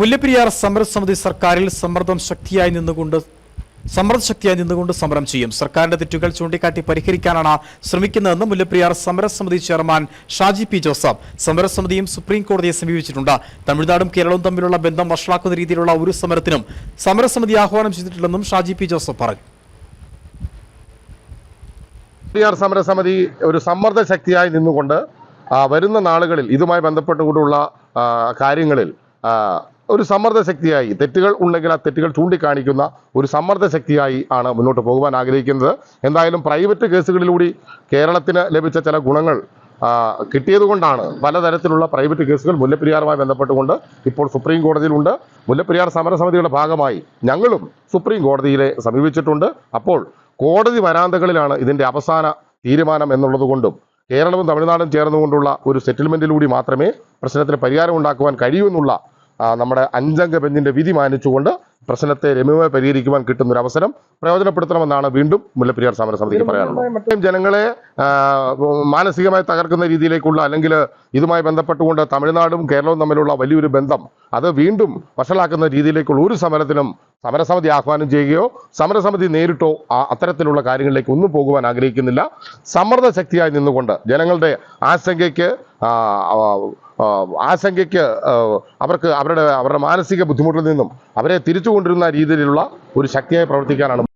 മുല്ലപ്പെരിയാർ സമരസമിതി സർക്കാരിൽ സമ്മർദ്ദം ശക്തിയായി നിന്നുകൊണ്ട് സമ്മർദ്ദ ശക്തിയായി നിന്നുകൊണ്ട് സമരം ചെയ്യും. സർക്കാരിന്റെ തെറ്റുകൾ ചൂണ്ടിക്കാട്ടി പരിഹരിക്കാനാണ് ശ്രമിക്കുന്നതെന്ന് മുല്ലപ്പെരിയാർ സമരസമിതി ചെയർമാൻ ഷാജി പി ജോസഫ്. സമരസമിതിയും സുപ്രീം കോടതിയെ സമീപിച്ചിട്ടുണ്ട്. തമിഴ്നാടും കേരളവും തമ്മിലുള്ള ബന്ധം വഷളാക്കുന്ന രീതിയിലുള്ള ഒരു സമരത്തിനും സമരസമിതി ആഹ്വാനം ചെയ്തിട്ടില്ലെന്നും ഷാജി പി ജോസഫ് പറഞ്ഞു. സമരസമിതി ഒരു സമ്മർദ്ദ ശക്തിയായി നിന്നുകൊണ്ട് വരുന്ന നാളുകളിൽ ഇതുമായി ബന്ധപ്പെട്ടുകൊണ്ടുള്ള കാര്യങ്ങളിൽ ഒരു സമ്മർദ്ദ ശക്തിയായി. തെറ്റുകൾ ഉണ്ടെങ്കിൽ ആ തെറ്റുകൾ ചൂണ്ടിക്കാണിക്കുന്ന ഒരു സമ്മർദ്ദ ശക്തിയായി ആണ് മുന്നോട്ട് പോകുവാൻ ആഗ്രഹിക്കുന്നത്. എന്തായാലും പ്രൈവറ്റ് കേസുകളിലൂടെ കേരളത്തിന് ലഭിച്ച ചില ഗുണങ്ങൾ കിട്ടിയതുകൊണ്ടാണ് പലതരത്തിലുള്ള പ്രൈവറ്റ് കേസുകൾ മുല്ലപ്പെരിയാറുമായി ബന്ധപ്പെട്ടുകൊണ്ട് ഇപ്പോൾ സുപ്രീം കോടതിയിലുണ്ട്. മുല്ലപ്പെരിയാർ സമരസമിതിയുടെ ഭാഗമായി ഞങ്ങളും സുപ്രീം കോടതിയിലെ സമീപിച്ചിട്ടുണ്ട്. അപ്പോൾ കോടതി വരാന്തകളിലാണ് ഇതിന്റെ അവസാന തീരുമാനം എന്നുള്ളതുകൊണ്ടും കേരളവും തമിഴ്നാടും ചേർന്നുകൊണ്ടുള്ള ഒരു സെറ്റിൽമെന്റിലൂടെ മാത്രമേ പ്രശ്നത്തിന് പരിഹാരം ഉണ്ടാക്കുവാൻ കഴിയൂ എന്നുള്ള നമ്മുടെ അഞ്ചംഗ ബെഞ്ചിന്റെ വിധി മാനിച്ചുകൊണ്ട് പ്രശ്നത്തെ രമ്യമായി പരിഹരിക്കുവാൻ കിട്ടുന്ന ഒരു അവസരം പ്രയോജനപ്പെടുത്തണമെന്നാണ് വീണ്ടും മുല്ലപ്പെരിയാർ സമരസമിതിക്ക് പറയാനുള്ളത്. മറ്റും ജനങ്ങളെ മാനസികമായി തകർക്കുന്ന രീതിയിലേക്കുള്ള അല്ലെങ്കിൽ ഇതുമായി ബന്ധപ്പെട്ടുകൊണ്ട് തമിഴ്നാടും കേരളവും തമ്മിലുള്ള വലിയൊരു ബന്ധം അത് വീണ്ടും വഷളാക്കുന്ന രീതിയിലേക്കുള്ള ഒരു സമരത്തിനും സമരസമിതി ആഹ്വാനം ചെയ്യുകയോ സമരസമിതി നേരിട്ടോ അത്തരത്തിലുള്ള കാര്യങ്ങളിലേക്ക് ഒന്നും പോകുവാൻ ആഗ്രഹിക്കുന്നില്ല. സമ്മർദ്ദ ശക്തിയായി നിന്നുകൊണ്ട് ജനങ്ങളുടെ ആശങ്കയ്ക്ക് ആശങ്കയ്ക്ക് അവർക്ക് അവരുടെ അവരുടെ മാനസിക ബുദ്ധിമുട്ടിൽ നിന്നും അവരെ തിരിച്ചു കൊണ്ടിരുന്ന രീതിയിലുള്ള ഒരു ശക്തിയായി പ്രവർത്തിക്കാനാണ്